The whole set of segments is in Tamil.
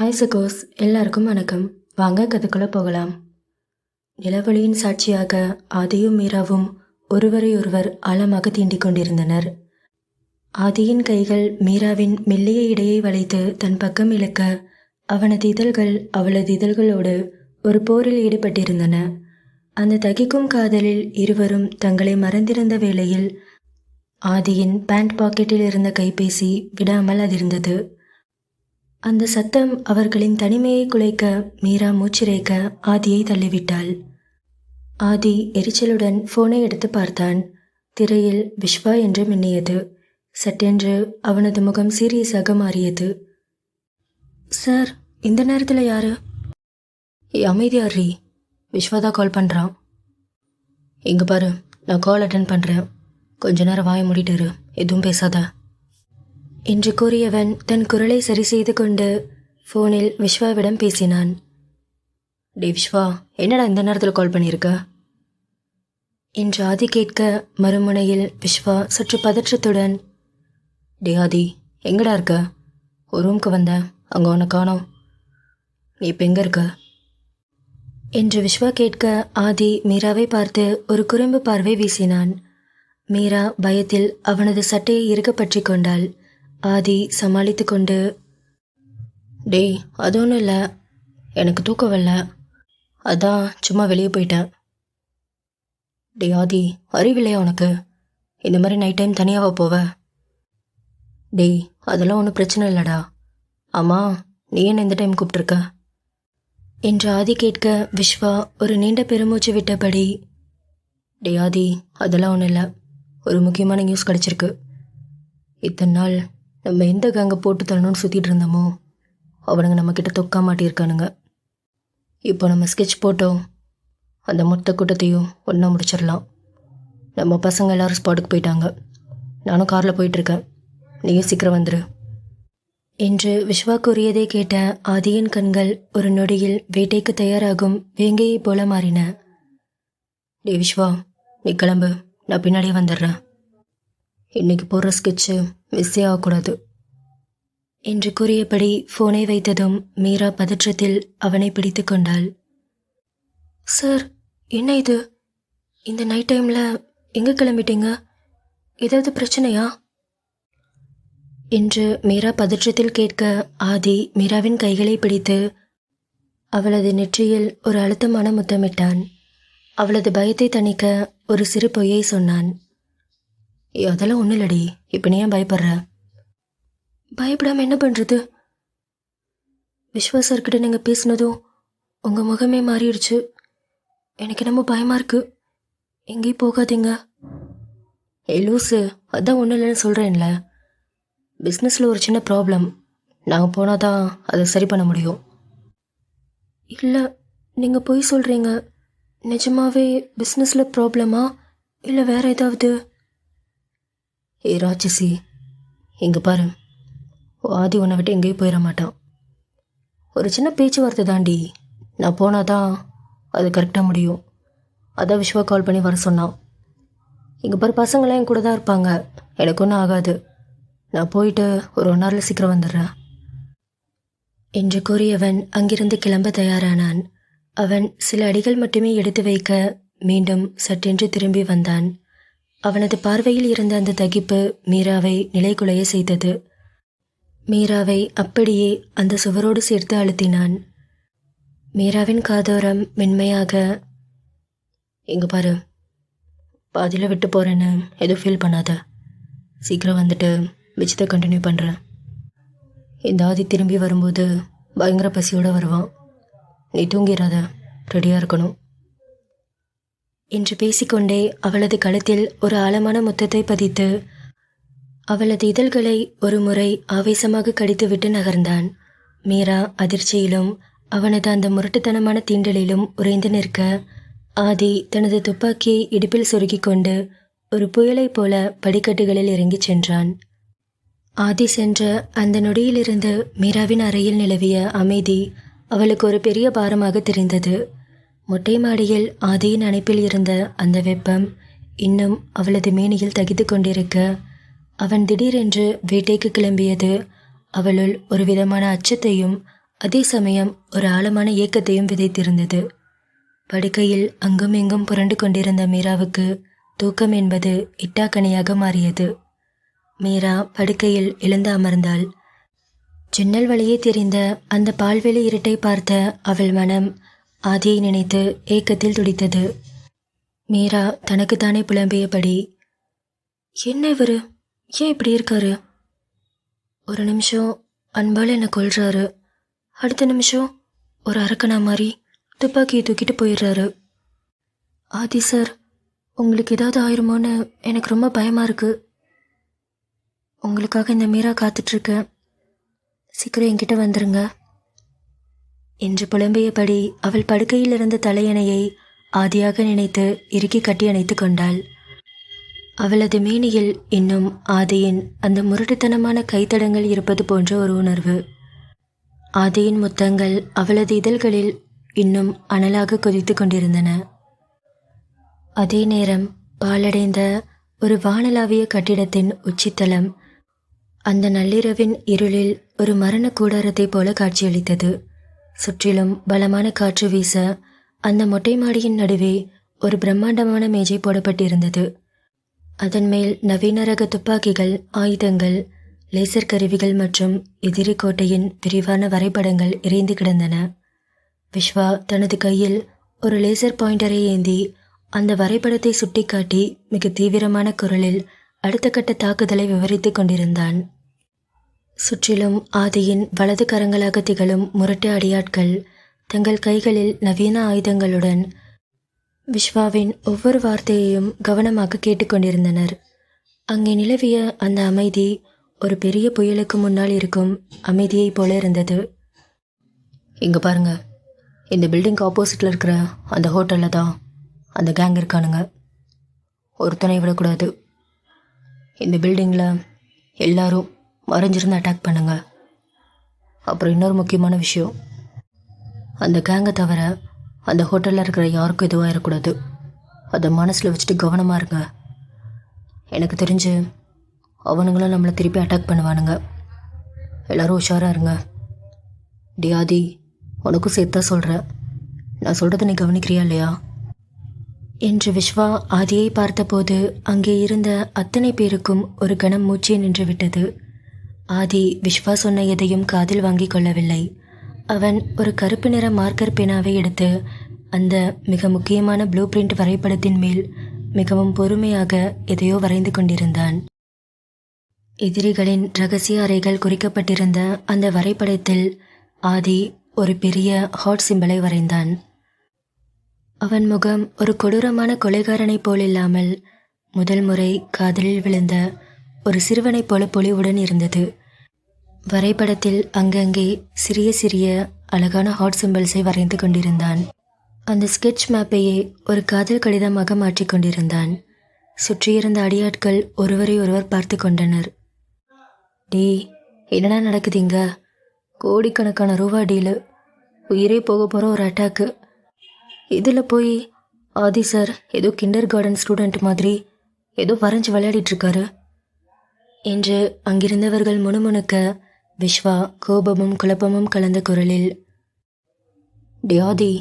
ஹாய் சகோஸ் எல்லாருக்கும் வணக்கம். வாங்க கதைக்குள்ளே போகலாம். நிலவழியின் சாட்சியாக ஆதியும் மீராவும் ஒருவரை ஒருவர் ஆழமாக தீண்டிக் கொண்டிருந்தனர். ஆதியின் கைகள் மீராவின் மெல்லிய இடையை வளைத்து தன் பக்கம் இழுக்க அவனது இதழ்கள் அவளது இதழ்களோடு ஒரு போரில் ஈடுபட்டிருந்தன. அந்த தகிக்கும் காதலில் இருவரும் தங்களை மறந்திருந்த வேளையில் ஆதியின் பேண்ட் பாக்கெட்டில் இருந்த கைபேசி விடாமல் அதிர்ந்தது. அந்த சத்தம் அவர்களின் தனிமையை குலைக்க மீரா மூச்சிறைக்க ஆதியை தள்ளிவிட்டாள். ஆதி எரிச்சலுடன் ஃபோனை எடுத்து பார்த்தான். திரையில் விஸ்வா என்று மின்னியது. சட்டென்று அவனது முகம் சீரியஸாக மாறியது. சார் இந்த நேரத்தில் யாரு? அமைதியார் அமைதியாரி விஸ்வா கால் பண்ணுறான் இங்கே பாரு நான் கால் அட்டன் பண்ணுறேன் கொஞ்ச நேரம் வாய மூடிட்டு எதுவும் பேசாத. என்று கூறியவன் தன் குரலை சரி செய்து கொண்டு ஃபோனில் விஸ்வாவிடம் பேசினான். டே விஸ்வா என்னடா இந்த நேரத்தில் கால் பண்ணியிருக்க என்று ஆதி கேட்க மறுமுனையில் விஸ்வா சற்று பதற்றத்துடன் டே ஆதி எங்கடா இருக்க? ஒரு ரூம்க்கு வந்தேன் அங்கே உன்னை காணோம். நீ இப்போ எங்கே இருக்க? என்று விஸ்வா கேட்க ஆதி மீராவை பார்த்து ஒரு குறும்பு பார்வை வீசினான். மீரா பயத்தில் அவனது சட்டையை இறுக பற்றி கொண்டாள். ஆதி சமாளித்து கொண்டு டேய் அது ஒன்றும் இல்லை. எனக்கு தூக்கம் வரல. அதான் சும்மா வெளியே போயிட்டேன். டேய் ஆதி அறிவில்லையா உனக்கு? இந்த மாதிரி நைட் டைம் தனியாவா போவ? டேய் அதெல்லாம் ஒன்றும் பிரச்சனை இல்லைடா. ஆமா நீ என்ன இந்த டைம் கூப்பிட்ருக்க என்று ஆதி கேட்க விஸ்வா ஒரு நீண்ட பெருமூச்சு விட்டபடி டே ஆதி அதெல்லாம் ஒன்றும் இல்லை. ஒரு முக்கியமான நியூஸ் கிடச்சிருக்கு. இத்தனை நாள் நம்ம எந்த கேங்கை போட்டு தரணும்னு சுற்றிட்டு இருந்தோமோ அவனுங்க நம்மக்கிட்ட தொக்கா மாட்டியிருக்கானுங்க. இப்போ நம்ம ஸ்கெட்ச் போட்டோம். அந்த மொத்த கூட்டத்தையும் ஒன்றா முடிச்சிடலாம். நம்ம பசங்க எல்லாரும் ஸ்பாட்டுக்கு போயிட்டாங்க. நானும் காரில் போயிட்டுருக்கேன். நீயும் சீக்கிரம் வந்துடு என்று விஸ்வா கூறியதை கேட்ட ஆதியின் கண்கள் ஒரு நொடியில் வேட்டைக்கு தயாராகும் வேங்கையைப் போல மாறின. டே விஸ்வா நீ கிளம்பு. நான் பின்னாடியே வந்துடுறேன். இன்னைக்கு போடுற ஸ்கெட்சு மிஸ்ஸே ஆகக்கூடாது. என்று கூறியபடி ஃபோனை வைத்ததும் மீரா பதற்றத்தில் அவனை பிடித்து கொண்டாள். சார் என்ன இது? இந்த நைட் டைமில் எங்கே கிளம்பிட்டீங்க? ஏதாவது பிரச்சனையா? என்று மீரா பதற்றத்தில் கேட்க ஆதி மீராவின் கைகளை பிடித்து அவளது நெற்றியில் ஒரு அழுத்தமான முத்தமிட்டான். அவளது பயத்தை தணிக்க ஒரு சிறு பொய்யை சொன்னான். அதெல்லாம் ஒன்றும் இல்லடி. இப்போ நீ ஏன் பயப்படுற? பயப்படாமல் என்ன பண்ணுறது விஸ்வா சார்கிட்ட நீங்கள் பேசினதும் உங்கள் முகமே மாறிடுச்சு. எனக்கு என்னமோ பயமாக இருக்கு. எங்கேயும் போகாதீங்க. ஏய் லூஸு அதான் ஒன்றும் இல்லைன்னு சொல்கிறேன்ல பிஸ்னஸில் ஒரு சின்ன ப்ராப்ளம் நாங்கள் போனால் தான் அதை சரி பண்ண முடியும். இல்லை நீங்கள் பொய் சொல்கிறீங்க நிஜமாவே பிஸ்னஸில் ப்ராப்ளமா இல்லை வேறு ஏதாவது? ஏ ராட்சசி இங்கே பாரு. ஆதி உன்னை விட்டு எங்கேயும் போயிட மாட்டான். ஒரு சின்ன பேச்சுவார்த்தை தாண்டி நான் போனால் தான் அது கரெக்டாக முடியும். அதான் விஸ்வா கால் பண்ணி வர சொன்னான். இங்கே பாரு பசங்களாம் என் கூட தான் இருப்பாங்க. எனக்கு ஒன்றும் ஆகாது. நான் போயிட்டு ஒரு ஒன் ஹவரில் சீக்கிரம் வந்துடுறேன். என்று கூறியவன் அங்கிருந்து கிளம்ப தயாரானான். அவன் சில அடிகள் மட்டுமே எடுத்து வைக்க மீண்டும் சட்டென்று திரும்பி வந்தான். அவனது பார்வையில் இருந்த அந்த தகிப்பு மீராவை நிலைகுலைய செய்தது. மீராவை அப்படியே அந்த சுவரோடு சேர்த்து அழுத்தினான். மீராவின் காதோரம் மென்மையாக இங்க பாரு பாதியில் விட்டு போகிறேன்னு எதுவும் ஃபீல் பண்ணாத. சீக்கிரம் வந்துட்டு விஜயத்தை கண்டினியூ பண்ணுறேன் இந்த ஆதி திரும்பி வரும்போது பயங்கர பசியோடு வருவான். நீ தூங்கிடாத ரெடியாக இருக்கணும். என்று பேசிக்கொண்டே அவளது கழுத்தில் ஒரு ஆழமான முத்தத்தை பதித்து அவளது இதழ்களை ஒரு முறை ஆவேசமாக கடித்துவிட்டு நகர்ந்தான். மீரா அதிர்ச்சியிலும் அவனது அந்த முரட்டுத்தனமான தீண்டலிலும் உறைந்து நிற்க ஆதி தனது துப்பாக்கியை இடுப்பில் சொருகிக் கொண்டு ஒரு புயலைப் போல படிக்கட்டுகளில் இறங்கிச் சென்றான். ஆதி சென்ற அந்த நொடியிலிருந்து மீராவின் அறையில் நிலவிய அமைதி அவளுக்கு ஒரு பெரிய பாரமாக தெரிந்தது. மொட்டை மாடியில் ஆதியின் அணைப்பில் இருந்த அந்த வெப்பம் இன்னும் அவளது மேனியில் தகித்து கொண்டிருக்க அவன் திடீரென்று வேட்டைக்கு கிளம்பியது. அவளுள் ஒரு விதமான அச்சத்தையும் அதே சமயம் ஒரு ஆழமான ஏக்கத்தையும் விதைத்திருந்தது. படுக்கையில் அங்கும் இங்கும் புரண்டு கொண்டிருந்த மீராவுக்கு தூக்கம் என்பது இட்டாக்கனியாக மாறியது. மீரா படுக்கையில் எழுந்து அமர்ந்தாள். ஜன்னல் வழியே தெரிந்த அந்த பால்வெளி இருட்டை பார்த்த அவள் மனம் ஆதியை நினைத்து ஏக்கத்தில் துடித்தது. மீரா தனக்குத்தானே புலம்பியபடி என்ன இவரு? ஏன் இப்படி இருக்காரு? ஒரு நிமிஷம் அன்பால் என்னை கொள்றாரு அடுத்த நிமிஷம் ஒரு அரக்கனா மாதிரி துப்பாக்கியை தூக்கிட்டு போயிடுறாரு. ஆதி சார் உங்களுக்கு ஏதாவது ஆயிருமோன்னு எனக்கு ரொம்ப பயமா இருக்கு. உங்களுக்காக இந்த மீரா காத்துட்ருக்கேன். சீக்கிரம் என்கிட்ட வந்துருங்க. என்று புலம்பியபடி அவள் படுக்கையில் இருந்த தலையணையை ஆதியாக நினைத்து இறுக்கி கட்டி அணைத்து கொண்டாள். அவளது மேனியில் இன்னும் ஆதியின் அந்த முரட்டுத்தனமான கைத்தடங்கள் இருப்பது போன்ற ஒரு உணர்வு. ஆதியின் முத்தங்கள் அவளது இதழ்களில் இன்னும் அனலாக கொதித்து கொண்டிருந்தன. அதே நேரம் பாலடைந்த ஒரு வானலாவிய கட்டிடத்தின் உச்சித்தலம் அந்த நள்ளிரவின் இருளில் ஒரு மரண கூடாரத்தைப் போல காட்சியளித்தது. சுற்றிலும் பலமான காற்று வீச அந்த மொட்டை மாடியின் நடுவே ஒரு பிரம்மாண்டமான மேஜை போடப்பட்டிருந்தது. அதன் மேல் நவீன ரக துப்பாக்கிகள் ஆயுதங்கள் லேசர் கருவிகள் மற்றும் எதிரி கோட்டையின் விரிவான வரைபடங்கள் இறைந்து கிடந்தன. விஸ்வா தனது கையில் ஒரு லேசர் பாயிண்டரை ஏந்தி அந்த வரைபடத்தை சுட்டிக்காட்டி மிக தீவிரமான குரலில் அடுத்த கட்ட தாக்குதலை விவரித்துக் கொண்டிருந்தான். சுற்றிலும் ஆதியின் வலது கரங்களாக திகழும் முரட்டு அடியாட்கள் தங்கள் கைகளில் நவீன ஆயுதங்களுடன் விஸ்வாவின் ஒவ்வொரு வார்த்தையையும் கவனமாக கேட்டுக்கொண்டிருந்தனர் அங்கே நிலவிய அந்த அமைதி ஒரு பெரிய புயலுக்கு முன்னால் இருக்கும் அமைதியைப் போல இருந்தது. இங்கே பாருங்க. இந்த பில்டிங்க்கு ஆப்போசிட்டில் இருக்கிற அந்த ஹோட்டலில் தான் அந்த கேங் இருக்கானுங்க. ஒருத்தனை விடக்கூடாது. இந்த பில்டிங்கில் எல்லாரும் மறைஞ்சிருந்து அட்டாக் பண்ணுங்க. அப்புறம் இன்னொரு முக்கியமான விஷயம். அந்த கேங்கை தவிர அந்த ஹோட்டலில் இருக்கிற யாருக்கும் எதுவும் இருக்கக்கூடாது அதை மனசில் வச்சுட்டு கவனமாக இருங்க. எனக்கு தெரிஞ்சு அவனுங்களும் நம்மளை திருப்பி அட்டாக் பண்ணுவானுங்க. எல்லோரும் உஷாராக இருங்க. டியாதி உனக்கும் சேர்த்தா சொல்கிறேன் நான் சொல்கிறத நீ கவனிக்கிறியா இல்லையா? என்று விஸ்வா ஆதியை பார்த்தபோது அங்கே இருந்த அத்தனை பேருக்கும் ஒரு கணம் மூச்சே நின்று விட்டது. ஆதி விஸ்வா சொன்ன எதையும் காதில் வாங்கிக் கொள்ளவில்லை. அவன் ஒரு கருப்பு நிற மார்க்கர் பேனாவை எடுத்து அந்த மிக முக்கியமான ப்ளூ பிரிண்ட் வரைபடத்தின் மேல் மிகவும் பொறுமையாக எதையோ வரைந்து கொண்டிருந்தான். எதிரிகளின் ரகசிய அறைகள் குறிக்கப்பட்டிருந்த அந்த வரைபடத்தில் ஆதி ஒரு பெரிய ஹாட் சிம்பலை வரைந்தான். அவன் முகம் ஒரு கொடூரமான கொலைகாரனைப் போல் இல்லாமல் முதல் முறை காதலில் விழுந்த ஒரு சிறுவனைப் போல பொலிவுடன் இருந்தது. வரைபடத்தில் அங்கங்கே சிறிய சிறிய அழகான ஹாட் சிம்பிள்ஸை வரைந்து கொண்டிருந்தான். அந்த ஸ்கெட்ச் மேப்பையே ஒரு காதல் கடிதமாக மாற்றிக்கொண்டிருந்தான் சுற்றியிருந்த அடியாட்கள் ஒருவரை ஒருவர் பார்த்து கொண்டனர். டீ என்னடா நடக்குதுங்க கோடிக்கணக்கான ரூபா டீலு. உயிரே போக போகிற ஒரு அட்டாக்கு இதில் போய் ஆதி சார் ஏதோ கிண்டர் கார்டன் ஸ்டூடெண்ட் மாதிரி ஏதோ வரைஞ்சு விளையாடிட்டு இருக்காரு. என்று அங்கிருந்தவர்கள் முணுமுணுக்க விஸ்வா கோபமும் குழப்பமும் கலந்த குரலில் டியாதி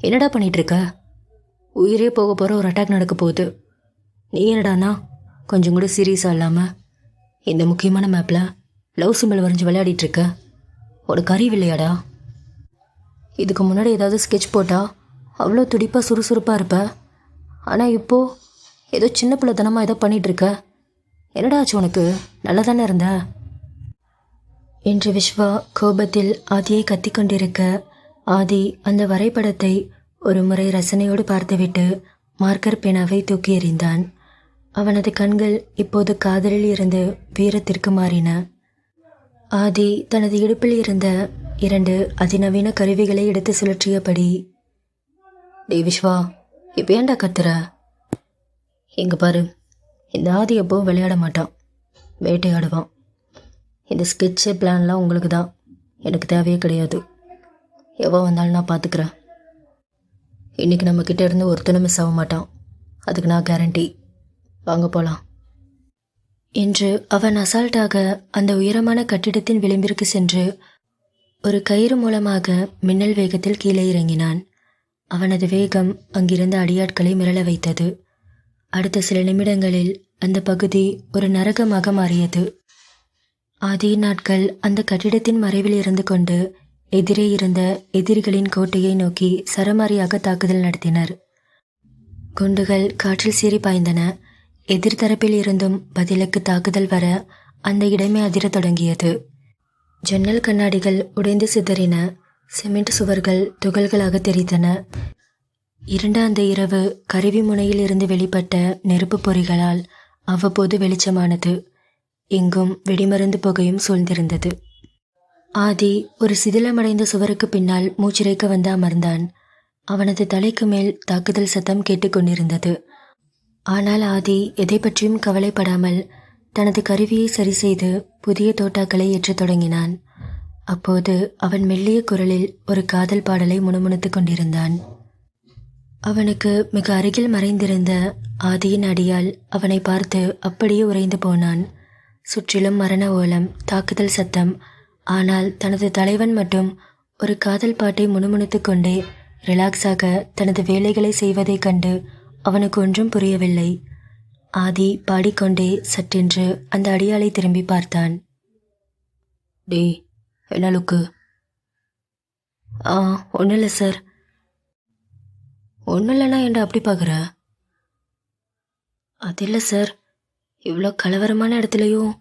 என்னடா பண்ணிட்டு இருக்க உயிரே போக போகிற ஒரு அட்டாக் நடக்க போகுது. நீ என்னடானா? கொஞ்சம் கூட சீரியஸாக இல்லாமல் இந்த முக்கியமான மேப்பில் லவ் சிம்பிள் வரைஞ்சி விளையாடிட்டு இருக்க உனக்கு அறிவில்லையாடா? இதுக்கு முன்னாடி ஏதாவது ஸ்கெட்ச் போட்டா அவ்வளோ துடிப்பாக சுறுசுறுப்பாக இருப்ப. ஆனால் இப்போது ஏதோ சின்ன பிள்ளைத்தனமாக ஏதோ பண்ணிகிட்ருக்க இருக்க என்னடா ஆச்சு உனக்கு? நல்லா தானே இருந்த? என்று விஸ்வா கோபத்தில் ஆதியை கத்திக்கொண்டிருக்க ஆதி அந்த வரைபடத்தை ஒரு முறை ரசனையோடு பார்த்துவிட்டு மார்க்கர் பேனாவை தூக்கி எறிந்தான். அவனது கண்கள் இப்போது காதலில் இருந்து வீரத்திற்கு மாறின. ஆதி தனது இடுப்பில் இருந்த இரண்டு அதிநவீன கருவிகளை எடுத்து சுழற்றியபடி டே விஸ்வா இப்போ ஏண்டா கத்துற? இங்க பாரு. இந்த ஆதி எப்பவும் விளையாட மாட்டான். வேட்டையாடுவான். இந்த ஸ்கெட்சு பிளான்லாம் உங்களுக்கு தான். எனக்கு தேவையே கிடையாது. எவ்வளோ வந்தாலும் நான் பார்த்துக்கிறேன் இன்றைக்கி நம்ம இருந்து ஒருத்தனும் மிஸ் ஆக மாட்டான். அதுக்கு நான் கேரண்டி வாங்க போகலாம் என்று அவன் அசால்ட்டாக அந்த உயரமான கட்டிடத்தின் விளிம்பிற்கு சென்று ஒரு கயிறு மூலமாக மின்னல் வேகத்தில் கீழே இறங்கினான். அவனது வேகம் அங்கிருந்த அடியாட்களை மிரள வைத்தது. அடுத்த சில நிமிடங்களில் அந்த பகுதி ஒரு நரகமாக மாறியது. ஆதியின் நாட்கள் அந்த கட்டிடத்தின் மறைவில் இருந்து கொண்டு எதிரே இருந்த எதிரிகளின் கோட்டையை நோக்கி சரமாரியாக தாக்குதல் நடத்தினர். குண்டுகள் காற்றில் சீறி பாய்ந்தன. எதிர்த்தரப்பில் இருந்தும் பதிலுக்கு தாக்குதல் வர அந்த இடமே அதிரத் தொடங்கியது. ஜன்னல் கண்ணாடிகள் உடைந்து சிதறின. சிமெண்ட் சுவர்கள் துகள்களாக தெரித்தன இரண்டாந்த இரவு கருவி முனையில் இருந்து வெளிப்பட்ட நெருப்பு பொறிகளால் அவ்வப்போது வெளிச்சமானது. எங்கும் வெடிமருந்து புகையும் சூழ்ந்திருந்தது. ஆதி ஒரு சிதிலமடைந்த சுவருக்கு பின்னால் மூச்சிறைக்க வந்து அமர்ந்தான். அவனது தலைக்கு மேல் தாக்குதல் சத்தம் கேட்டுக்கொண்டிருந்தது ஆனால் ஆதி எதை பற்றியும் கவலைப்படாமல் தனது கருவியை சரி செய்து புதிய தோட்டாக்களை ஏற்றத் தொடங்கினான். அப்போது அவன் மெல்லிய குரலில் ஒரு காதல் பாடலை முணுமுணுத்துக் கொண்டிருந்தான். அவனுக்கு மிக அருகில் மறைந்திருந்த ஆதியின் அடியால் அவனை பார்த்து அப்படியே உறைந்து போனான். சுற்றிலும் மரண ஓலம் தாக்குதல் சத்தம். ஆனால் தனது தலைவன் மட்டும் ஒரு காதல் பாட்டை முணுமுணுத்துக் கொண்டே ரிலாக்ஸாக தனது வேலைகளை செய்வதைக் கண்டு அவனுக்கு ஒன்றும் புரியவில்லை. ஆதி பாடிக்கொண்டே சற்றென்று அந்த அடியாளை திரும்பி பார்த்தான். டேய் என்ன லுக்கு? ஆ ஒன்றும் இல்லை சார். ஒன்றும் இல்லைன்னா ஏன்டா அப்படி பார்க்குற அது இல்லை சார் இவ்வளோ கலவரமான இடத்துலையும்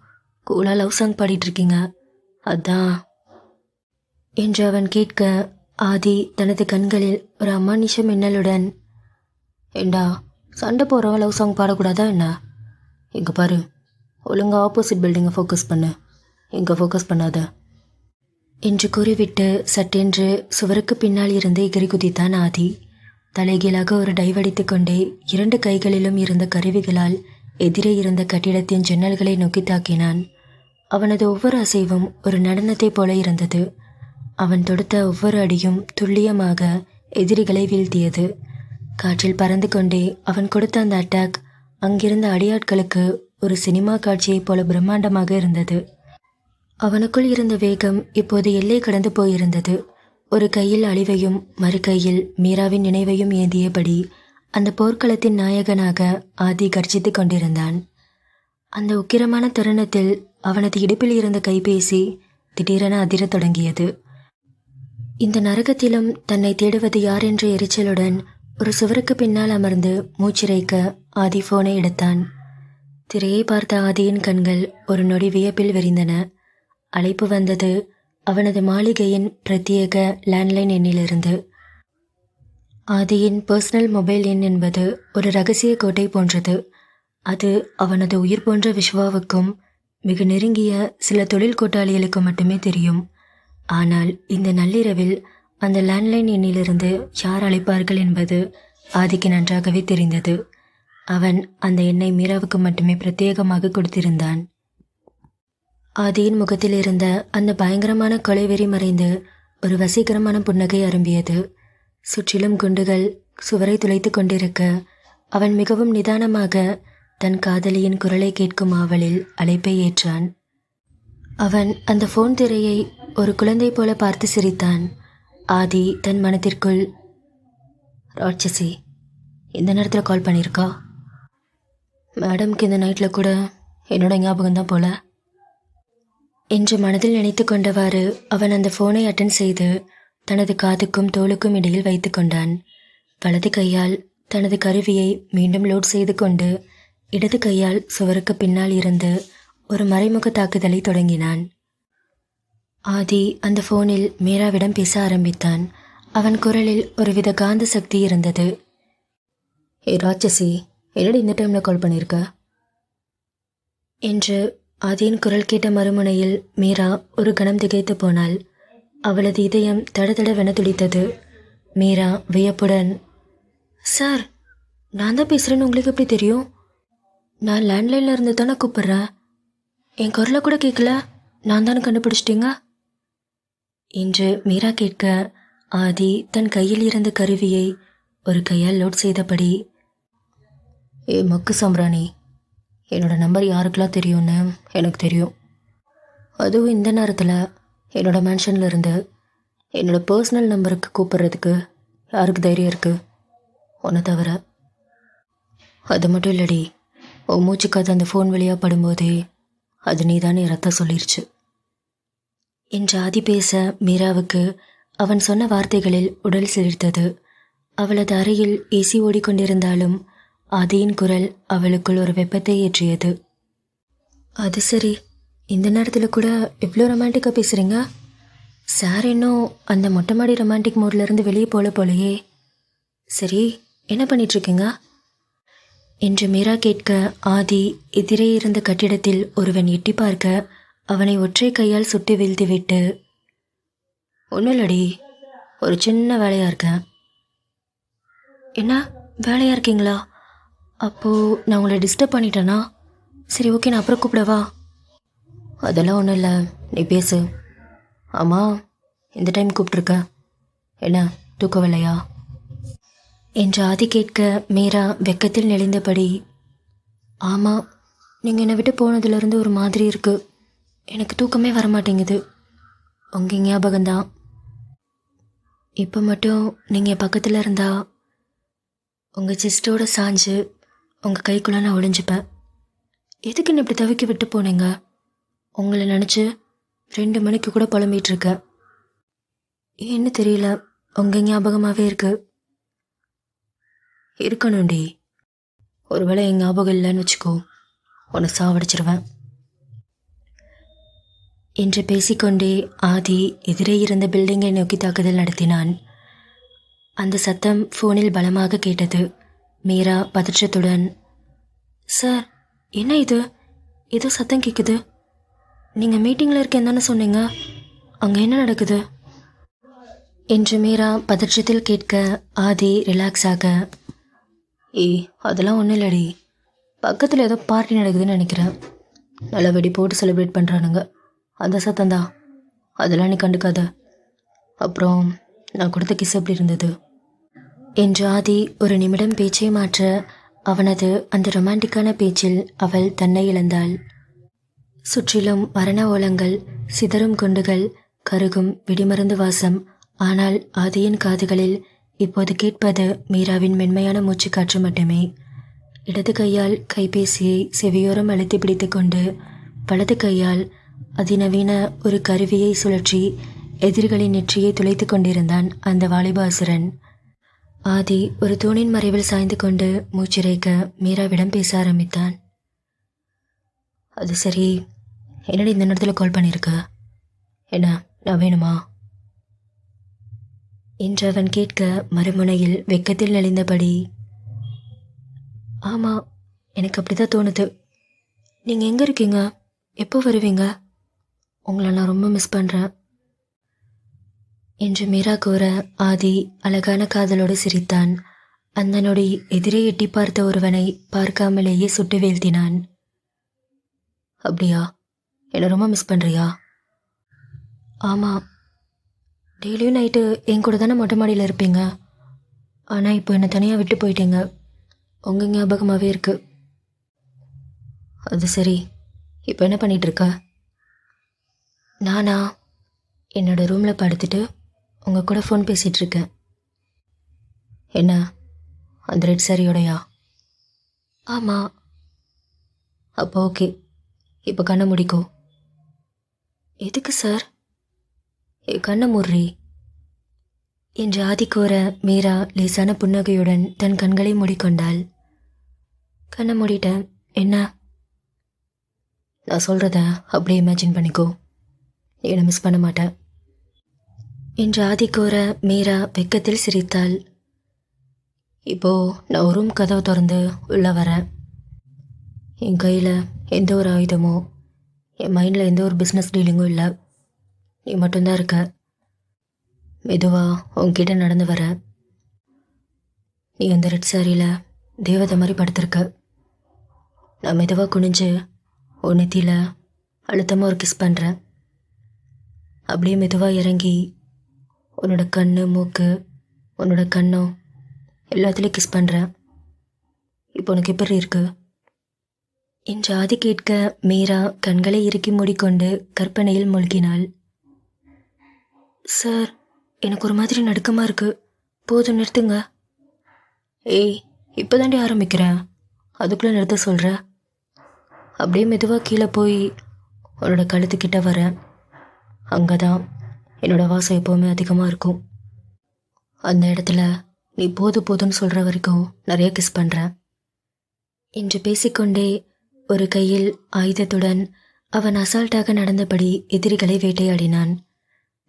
கூலாக லவ் சாங் பாடிட்டு இருக்கீங்க. அதான். என்று அவன் கேட்க ஆதி தனது கண்களில் ஒரு அமானுஷ மின்னலுடன் ஏண்டா சண்டை போகிறவன் லவ் சாங் பாடக்கூடாதா என்ன? இங்கே பாரு. ஒழுங்காக ஆப்போசிட் பில்டிங்கை ஃபோக்கஸ் பண்ணு. இங்கே ஃபோக்கஸ் பண்ணாத. என்று கூறிவிட்டு சட்டென்று சுவருக்கு பின்னால் இருந்து எகிரி குதித்தான் ஆதி. தலைகீழாக ஒரு டைவடித்து கொண்டே இரண்டு கைகளிலும் இருந்த கருவிகளால் எதிரே இருந்த கட்டிடத்தின் ஜன்னல்களை நோக்கி தாக்கினான். அவனது ஒவ்வொரு அசைவும் ஒரு நடனத்தைப் போல இருந்தது. அவன் தொடுத்த ஒவ்வொரு அடியும் துல்லியமாக எதிரிகளை வீழ்த்தியது. காற்றில் பறந்து கொண்டே அவன் கொடுத்த அந்த அட்டாக் அங்கிருந்த அடியாட்களுக்கு ஒரு சினிமா காட்சியைப் போல பிரம்மாண்டமாக இருந்தது. அவனுக்குள் இருந்த வேகம் இப்போது எல்லை கடந்து போயிருந்தது. ஒரு கையில் அழிவையும் மறு கையில் மீராவின் நினைவையும் ஏந்தியபடி அந்த போர்க்களத்தின் நாயகனாக ஆதி கர்ஜித்து கொண்டிருந்தான். அந்த உக்கிரமான தருணத்தில் அவனது இடுப்பில் இருந்த கைபேசி திடீரென அதிரத் தொடங்கியது. இந்த நரகத்திலும் தன்னை தேடுவது யார் என்ற எரிச்சலுடன் ஒரு சுவருக்கு பின்னால் அமர்ந்து மூச்சிறைக்க ஆதி போனை எடுத்தான். திரையை பார்த்த ஆதியின் கண்கள் ஒரு நொடி வியப்பில் விரிந்தன. அழைப்பு வந்தது அவனது மாளிகையின் பிரத்யேக லேண்ட்லைன் எண்ணிலிருந்து. ஆதியின் பர்சனல் மொபைல் எண் என்பது ஒரு ரகசிய கோட்டை போன்றது. அது அவனது உயிர் போன்ற விஸ்வாவுக்கும் மிக நெருங்கிய சில தொழில் கூட்டாளிகளுக்கு மட்டுமே தெரியும். ஆனால் இந்த நள்ளிரவில் அந்த லேண்ட்லைன் எண்ணிலிருந்து யார் அழைப்பார்கள் என்பது ஆதிக்கு நன்றாகவே தெரிந்தது. அவன் அந்த எண்ணை மீராவுக்கு மட்டுமே பிரத்யேகமாக கொடுத்திருந்தான். ஆதியின் முகத்தில் இருந்த அந்த பயங்கரமான கொலைவெறி மறைந்து ஒரு வசீகரமான புன்னகை அரும்பியது. சுற்றிலும் குண்டுகள் சுவரை துளைத்து கொண்டிருக்க அவன் மிகவும் நிதானமாக தன் காதலியின் குரலை கேட்கும் ஆவலில் அழைப்பை ஏற்றான். அவன் அந்த ஃபோன் திரையை ஒரு குழந்தை போல பார்த்து சிரித்தான். ஆதி தன் மனத்திற்குள் ராட்சசி இந்த நேரத்தில் கால் பண்ணியிருக்கா மேடம்க்கு இந்த நைட்டில் கூட என்னோட ஞாபகம் தான் போல. என்று மனதில் நினைத்து கொண்டவாறு அவன் அந்த ஃபோனை அட்டன் செய்து தனது காதுக்கும் தோலுக்கும் இடையில் வைத்து கொண்டான். வலது கையால் தனது கருவியை மீண்டும் லோட் செய்து கொண்டு இடது கையால் சுவருக்கு பின்னால் இருந்து ஒரு மறைமுக தாக்குதலை தொடங்கினான். ஆதி அந்த ஃபோனில் மீராவிடம் பேச ஆரம்பித்தான். அவன் குரலில் ஒருவித காந்த சக்தி இருந்தது. ஏ ராட்சசி என்னடி இந்த டைமில் கால் பண்ணியிருக்க என்று ஆதியின் குரல் கேட்ட மறுமுனையில் மீரா ஒரு கணம் திகைத்து போனாள். அவளது இதயம் தடதடவென துடித்தது. மீரா வியப்புடன் சார் நான் தான் பேசுகிறேன்னு உங்களுக்கு எப்படி தெரியும்? நான் லேண்ட்லைனில் இருந்து தானே கூப்பிட்றேன் என் குரலை கூட கேட்கல? நான் தானே கண்டுபிடிச்சிட்டீங்க? என்று மீரா கேட்க ஆதி தன் கையில் இருந்த கருவியை ஒரு கையால் லோட் செய்தபடி ஏ மக்கு சம்ராணி என்னோட நம்பர் யாருக்கெல்லாம் தெரியும்னு எனக்கு தெரியும். அதுவும் இந்த நேரத்தில் என்னோட மேன்ஷனில் இருந்து என்னோட பர்சனல் நம்பருக்கு கூப்பிட்றதுக்கு யாருக்கு தைரியம் இருக்குது ஒன்று தவிர அது மட்டும் இல்லடி. உன் மூச்சுக்காது அந்த ஃபோன் வழியாக படும்போதே அது நீதானே ரத்தம் சொல்லிருச்சு. என்று ஆதி பேச மீராவுக்கு அவன் சொன்ன வார்த்தைகளில் உடல் சிலிர்த்தது. அவளது அறையில் ஏசி ஓடிக்கொண்டிருந்தாலும் ஆதியின் குரல் அவளுக்குள் ஒரு வெப்பத்தை ஏற்றியது. அது சரி. இந்த நேரத்தில் கூட இவ்வளோ ரொமான்டிக்காக பேசுகிறீங்க சார் இன்னும் அந்த மொட்டை மாடி ரொமான்டிக் மூட்லேருந்து வெளியே போல போலையே. சரி என்ன பண்ணிகிட்ருக்கீங்க என்று மீரா கேட்க ஆதி எதிரே இருந்த கட்டிடத்தில் ஒருவன் எட்டி பார்க்க அவனை ஒற்றை கையால் சுட்டு வீழ்த்திவிட்டு ஒன்றும் இல்லடி ஒரு சின்ன வேலையாக இருக்கேன். என்ன? வேலையாக இருக்கீங்களா? அப்போது நான் உங்களை டிஸ்டர்ப் பண்ணிட்டேனா? சரி ஓகே நான் அப்புறம் கூப்பிடவா? அதெல்லாம் ஒன்றும் இல்லை. நீ பேசு. ஆமாம் இந்த டைம் கூப்பிட்ருக்க என்ன தூக்கவில்லையா என்று ஆதி கேட்க மீரா வெக்கத்தில் நெளிந்தபடி ஆமாம் நீங்கள் என்னை விட்டு போனதுலேருந்து ஒரு மாதிரி இருக்குது எனக்கு தூக்கமே வர மாட்டேங்குது உங்கள் ஞாபகம்தான். இப்போ மட்டும் நீங்கள் பக்கத்தில் இருந்தால் உங்கள் சிஸ்டரோட சாஞ்சு உங்கள் கைக்குள்ளே நான் ஒளிஞ்சுப்பேன். எதுக்குன்னு இப்படி தவிக்க விட்டு போனீங்க? உங்களை நினச்சி ரெண்டு மணிக்கு கூட புலம்பிகிட்ருக்க ஏன்னு தெரியல உங்கள் ஞாபகமாகவே இருக்கு. இருக்கணும்டி. ஒருவேளை என் ஞாபகம் இல்லைன்னு வச்சுக்கோ. உன்னை சாவடிச்சிருவேன். என்று பேசிக்கொண்டே ஆதி எதிரே இருந்த பில்டிங்கை நோக்கி தாக்குதல் நடத்தினான். அந்த சத்தம் ஃபோனில் பலமாக கேட்டது. மீரா பதற்றத்துடன் சார் என்ன இது? ஏதோ சத்தம் கேட்குது நீங்கள் மீட்டிங்கில் இருக்கேன்னு தானே சொன்னீங்க. அங்கே என்ன நடக்குது? என்று மீரா பதற்றத்தில் கேட்க ஆதி ரிலாக்ஸ் ஆக ஏய் அதெல்லாம் ஒன்றும் இல்லடி. பக்கத்தில் ஏதோ பார்ட்டி நடக்குதுன்னு நினைக்கிறேன். நல்லா வெடி போட்டு செலிப்ரேட் பண்ணுறானுங்க அந்த சத்தம்தான் அதெல்லாம் நீ கண்டுக்காத. அப்புறம் நான் கொடுத்த கிஸ் எப்படி இருந்தது? என்று ஆதி ஒரு நிமிடம் பேச்சை மாற்ற அவனது அந்த ரொமான்டிக்கான பேச்சில் அவள் தன்னை இழந்தாள். சுற்றிலும் மரண ஓலங்கள் சிதறும் குண்டுகள் கருகும் வெடிமருந்து வாசம். ஆனால் ஆதியின் காதுகளில் இப்போது கேட்பது மீராவின் மென்மையான மூச்சுக்காற்று மட்டுமே. இடது கையால் கைபேசியை செவியோரம் அழுத்தி பிடித்துக்கொண்டு வலது கையால் அதிநவீன ஒரு கருவியை சுழற்றி எதிரிகளின் நெற்றியை துளைத்து கொண்டிருந்தான் அந்த வாலிபாசுரன். ஆதி ஒரு தூணின் மறைவில் சாய்ந்து கொண்டு மூச்சிறைக்க மீராவிடம் பேச ஆரம்பித்தான். அது சரி. என்னடி இந்த நேரத்தில் கால் பண்ணியிருக்க என்ன நான் வேணுமா? என்று அவன் கேட்க மறுமுனையில் வெக்கத்தில் நெளிந்தபடி ஆமாம் எனக்கு அப்படி தான் தோணுது. நீங்கள் எங்கே இருக்கீங்க? எப்போ வருவீங்க? உங்களை நான் ரொம்ப மிஸ் பண்ணுறேன் என்று மீரா கூற ஆதி அழகான காதலோடு சிரித்தான். அந்த நொடி எதிரே எட்டி பார்த்த ஒருவனை பார்க்காமலேயே சுட்டு வீழ்த்தினான். அப்படியா? என்னை ரொம்ப மிஸ் பண்ணுறியா ஆமாம் டெய்லியும் நைட்டு என் கூட தானே மொட்டை மாடியில் இருப்பீங்க? ஆனால் இப்போ என்னை தனியாக விட்டு போயிட்டீங்க. உங்கள் ஞாபகமாகவே இருக்கு. அது சரி. இப்போ என்ன பண்ணிகிட்ருக்க நானா? என்னோட ரூமில் படுத்துட்டு உங்கள் கூட ஃபோன் பேசிகிட்ருக்கேன் என்ன அந்த ரெட் சாரியோடையா ஆமாம் அப்போ ஓகே இப்போ கண்ணை முடிக்கோ. எதுக்கு சார் கண்ணை மூடுறி. என்று ஆதிக்கோர மீரா லேசான புன்னகையுடன் தன் கண்களை மூடிக்கொண்டாள். கண்ணை மூடிட்டேன். என்ன? நான் சொல்கிறத அப்படியே இமேஜின் பண்ணிக்கோ. நீ என்னை மிஸ் பண்ண மாட்டேன் என்று ஆதி கூற மீரா வெக்கத்தில் சிரித்தாள். இப்போ நான் ஒரு ரூம் திறந்து உள்ளே வரேன். என் கையில் எந்த ஒரு ஆயுதமோ என் மைண்டில் எந்த ஒரு பிஸ்னஸ் டீலிங்கும் இல்லை. நீ மட்டும்தான் இருக்க. மெதுவாக உன்கிட்ட நடந்து வர. நீ அந்த ரெட் சாரியில் தேவதை மாதிரி படுத்திருக்க. நான் மெதுவாக குனிஞ்சு உன் நெத்தியில் அழுத்தமாக ஒரு கிஸ் பண்ணுறேன் அப்படியே மெதுவாக இறங்கி உன்னோட கண்ணு மூக்கு உன்னோட கண்ணம் எல்லாத்துலேயும் கிஸ் பண்ணுறேன் இப்போ உனக்கு எப்படி இருக்கு? என் ஜாதி கேட்க மீரா கண்களை இறுக்கி மூடிக்கொண்டு கற்பனையில் மூழ்கினாள். சார் எனக்கு ஒரு மாதிரி நடுக்கமாக இருக்கு. போதும் நிறுத்துங்க. ஏய் இப்போ தாண்டி ஆரம்பிக்கிறேன் அதுக்குள்ளே நிறுத்த சொல்கிற அப்படியே மெதுவாக கீழே போய் உன்னோட கழுத்துக்கிட்ட வரேன் அங்கே தான் என்னோட வாசம் எப்போவுமே அதிகமாக இருக்கும். அந்த இடத்துல நீ போது போதுன்னு சொல்கிற வரைக்கும் நிறைய கிஸ் பண்ணுறேன் என்று பேசிக்கொண்டே ஒரு கையில் ஆயுதத்துடன் அவன் அசால்ட்டாக நடந்தபடி எதிரிகளை வேட்டையாடினான்.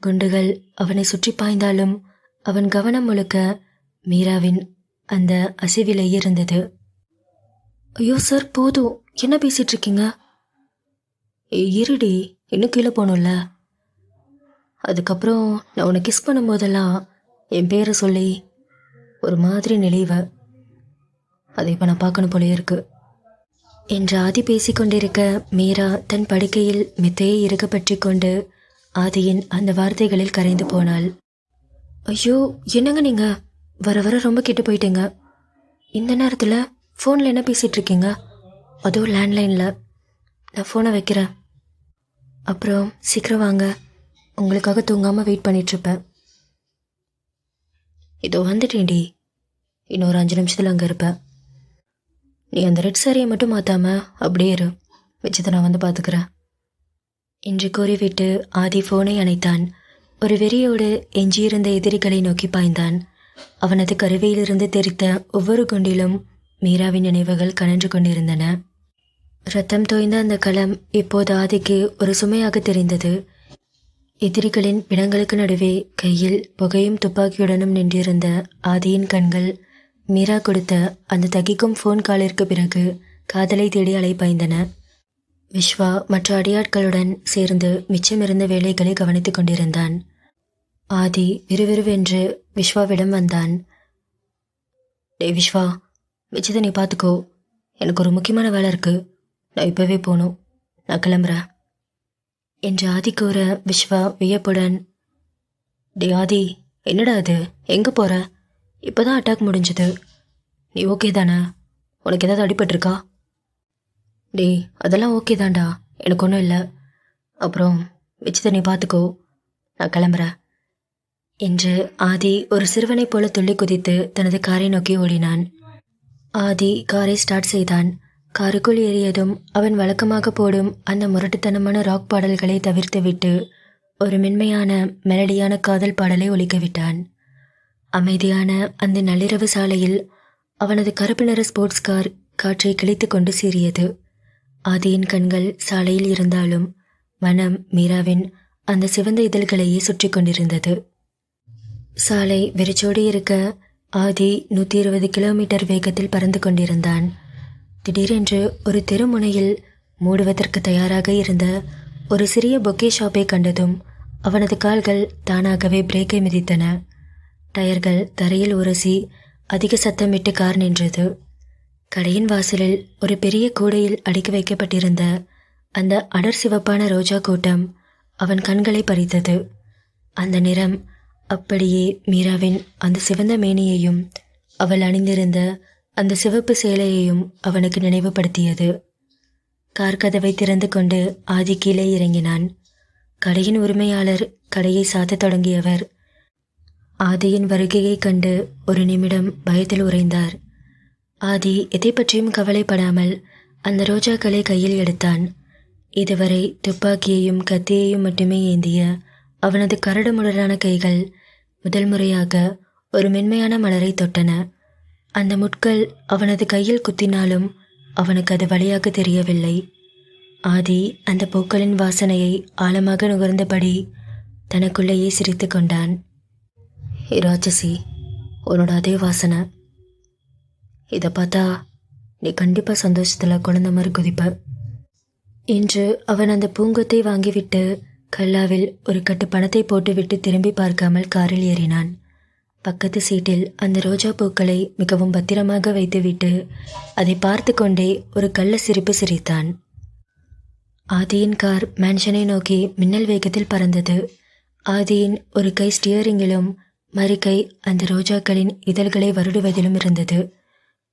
குண்டுகள் அவனை சுற்றி பாய்ந்தாலும் அவன் கவனம் முழுக்க மீராவின் அந்த அசைவிலேயே இருந்தது. ஐயோ சார் போதும். என்ன பேசிட்டு இருக்கீங்க? இருடி. இன்னும் கீழே போகணும்ல. அதுக்கப்புறம் நான் உன்னை கிஸ் பண்ணும்போதெல்லாம் என் பேரை சொல்லி ஒரு மாதிரி நெளிவ. அதை இப்போ நான் பார்க்கணும் போலே இருக்கு. என்று ஆதி பேசிக்கொண்டிருக்க மீரா தன் படுக்கையில் மெத்தையை இருக்க பற்றி கொண்டு ஆதியின் அந்த வார்த்தைகளில் கரைந்து போனாள். ஐயோ என்னங்க நீங்க? வர வர ரொம்ப கெட்டு போயிட்டீங்க. இந்த நேரத்தில் ஃபோனில் என்ன பேசிகிட்டு இருக்கீங்க? அதுவும் லேண்ட்லைனில் நான் ஃபோனை வைக்கிறேன். அப்புறம் சீக்கிரம் வாங்க. உங்களுக்காக தூங்காமல் வெயிட் பண்ணிகிட்ருப்பேன் இதோ வந்துட்டேன்டி. இன்னும் ஒரு அஞ்சு நிமிஷத்தில் அங்கே இருப்பேன் நீ அந்த ரெட் சாரியை மட்டும் மாற்றாமல் அப்படியே இரு. வச்சதை நான் வந்து பார்த்துக்கிறேன் என்று கூறிவிட்டு ஆதி ஃபோனை அணைத்தான். ஒரு வெறியோடு எஞ்சியிருந்த எதிரிகளை நோக்கி பாய்ந்தான். அவனது கருவியிலிருந்து தெரித்த ஒவ்வொரு குண்டிலும் மீராவின் நினைவுகள் கனன்று கொண்டிருந்தன. ரத்தம் தோய்ந்த அந்த களம் இப்போது ஆதிக்கு ஒரு சுமையாக தெரிந்தது. எதிரிகளின் பிணங்களுக்கு நடுவே கையில் புகையும் துப்பாக்கியுடனும் நின்றிருந்த ஆதியின் கண்கள் மீரா கொடுத்த அந்த தகிக்கும் ஃபோன் காலிற்கு பிறகு காதலை தேடி அலைப்பாய்ந்தன விஸ்வா மற்ற அடியாட்களுடன் சேர்ந்து மிச்சமிருந்த வேலைகளை கவனித்துக் கொண்டிருந்தான். ஆதி விறுவிறுவென்று விஸ்வாவிடம் வந்தான். டே விஸ்வா மிச்சத்தை நீ பார்த்துக்கோ. எனக்கு ஒரு முக்கியமான வேலை இருக்கு. நான் இப்போவே போகணும். நான் கிளம்புறேன். என்று ஆதி கூற விஸ்வா வியப்புடன் டே ஆதி என்னடா அது எங்கே போற? இப்போதான் அட்டாக் முடிஞ்சது. நீ ஓகே தானே? உனக்கு ஏதாவது அடிபட்டிருக்கா? டேய் அதெல்லாம் ஓகே தான்டா. எனக்கு ஒன்றும் இல்லை. அப்புறம் மிச்சத்தை நீ பார்த்துக்கோ நான் கிளம்புறேன். என்று ஆதி ஒரு சிறுவனைப் போல துள்ளி குதித்து தனது காரை நோக்கி ஓடினான். ஆதி காரை ஸ்டார்ட் செய்தான். காருக்குள் ஏறியதும் அவன் வழக்கமாக போடும் அந்த முரட்டுத்தனமான ராக் பாடல்களை தவிர்த்துவிட்டு ஒரு மென்மையான மெலடியான காதல் பாடலை ஒழிக்கவிட்டான் அமைதியான அந்த நள்ளிரவு சாலையில் அவனது கருப்பு நிற ஸ்போர்ட்ஸ் கார் காற்றை கிழித்து கொண்டு சீறியது. ஆதியின் கண்கள் சாலையில் இருந்தாலும் மனம் மீராவின் அந்த சிவந்த இதழ்களையே சுற்றி கொண்டிருந்தது. சாலை வெறிச்சோடி இருக்க ஆதி நூற்றி இருபது கிலோமீட்டர் வேகத்தில் பறந்து கொண்டிருந்தான். திடீரென்று ஒரு தெருமுனையில் மூடுவதற்கு தயாராக இருந்த ஒரு சிறிய பொக்கே ஷாப்பை கண்டதும் அவனது கால்கள் தானாகவே பிரேக்கை மிதித்தன. டயர்கள் தரையில் உரசி அதிக சத்தமிட்டு கார் நின்றது. கடையின் வாசலில் ஒரு பெரிய கூடையில் அடுக்கி வைக்கப்பட்டிருந்த அந்த அடர் சிவப்பான ரோஜா கூட்டம் அவன் கண்களை பறித்தது. அந்த நிறம் அப்படியே மீராவின் அந்த சிவந்த மேனியையும் அவள் அணிந்திருந்த அந்த சிவப்பு சேலையையும் அவனுக்கு நினைவுபடுத்தியது. கார் கதவை திறந்து கொண்டு ஆதி கீழே இறங்கினான். கடையின் உரிமையாளர் கடையை சாத்தத் தொடங்கியவர். ஆதியின் வருகையைக் கண்டு ஒரு நிமிடம் பயத்தில் உறைந்தார். ஆதி எதை பற்றியும் கவலைப்படாமல் அந்த ரோஜாக்களை கையில் எடுத்தான். இதுவரை துப்பாக்கியையும் கத்தியையும் மட்டுமே ஏந்திய அவனது கரடுமுரடான கைகள் முதல் முறையாக ஒரு மென்மையான மலரை தொட்டன. அந்த முட்கள் அவனது கையில் குத்தினாலும் அவனுக்கு அது வழியாக தெரியவில்லை. ஆதி அந்த பூக்களின் வாசனையை ஆழமாக நுகர்ந்தபடி தனக்குள்ளேயே சிரித்து கொண்டான். ராட்சசி உன்னோட அதே வாசனை. இதை பார்த்தா நீ கண்டிப்பாக சந்தோஷத்தில் குழந்த மாதிரி குதிப்ப. என்று அவன் அந்த பூங்கொத்தை வாங்கிவிட்டு கல்லாவில் ஒரு கட்டு பணத்தை போட்டுவிட்டு திரும்பி பார்க்காமல் காரில் ஏறினான். பக்கத்து சீட்டில் அந்த ரோஜா பூக்களை மிகவும் பத்திரமாக வைத்துவிட்டு அதை பார்த்து கொண்டே ஒரு கள்ள சிரிப்பு சிரித்தான். ஆதியின் கார் மேன்ஷனை நோக்கி மின்னல் வேகத்தில் பறந்தது. ஆதியின் ஒரு கை ஸ்டியரிங்கிலும் மறு கை அந்த ரோஜாக்களின் இதழ்களை வருடுவதிலும் இருந்தது.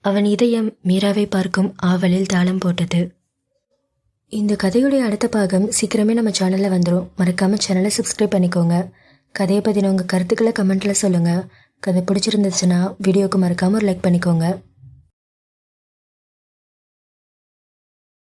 அவன் இதயம் மீராவை பார்க்கும் ஆவலில் தாளம் போட்டது. இந்த கதையுடைய அடுத்த பாகம் சீக்கிரமே நம்ம சேனலில் வந்துடும் மறக்காமல் சேனலை சப்ஸ்கிரைப் பண்ணிக்கோங்க. கதையை பற்றின உங்கள் கருத்துக்களை கமெண்ட்டில் சொல்லுங்கள் கதை பிடிச்சிருந்துச்சுன்னா வீடியோக்கு மறக்காமல் ஒரு லைக் பண்ணிக்கோங்க.